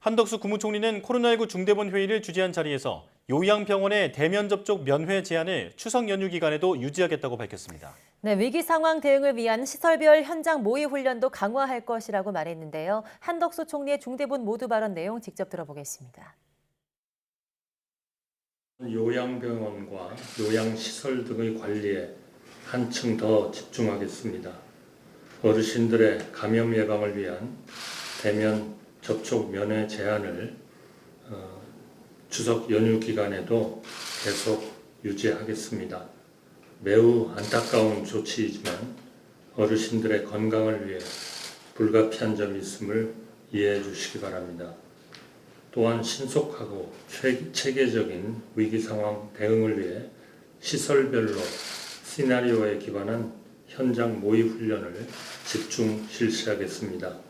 한덕수 국무총리는 코로나19 중대본 회의를 주재한 자리에서 요양병원의 대면 접촉 면회 제한을 추석 연휴 기간에도 유지하겠다고 밝혔습니다. 네, 위기 상황 대응을 위한 시설별 현장 모의 훈련도 강화할 것이라고 말했는데요. 한덕수 총리의 중대본 모두 발언 내용 직접 들어보겠습니다. 요양병원과 요양시설 등의 관리에 한층 더 집중하겠습니다. 어르신들의 감염 예방을 위한 대면 접촉 면회 제한을 어, 추석 연휴 기간에도 계속 유지하겠습니다. 매우 안타까운 조치이지만 어르신들의 건강을 위해 불가피한 점이 있음을 이해해 주시기 바랍니다. 또한 신속하고 체- 체계적인 위기 상황 대응을 위해 시설별로 시나리오에 기반한 현장 모의 훈련을 집중 실시하겠습니다.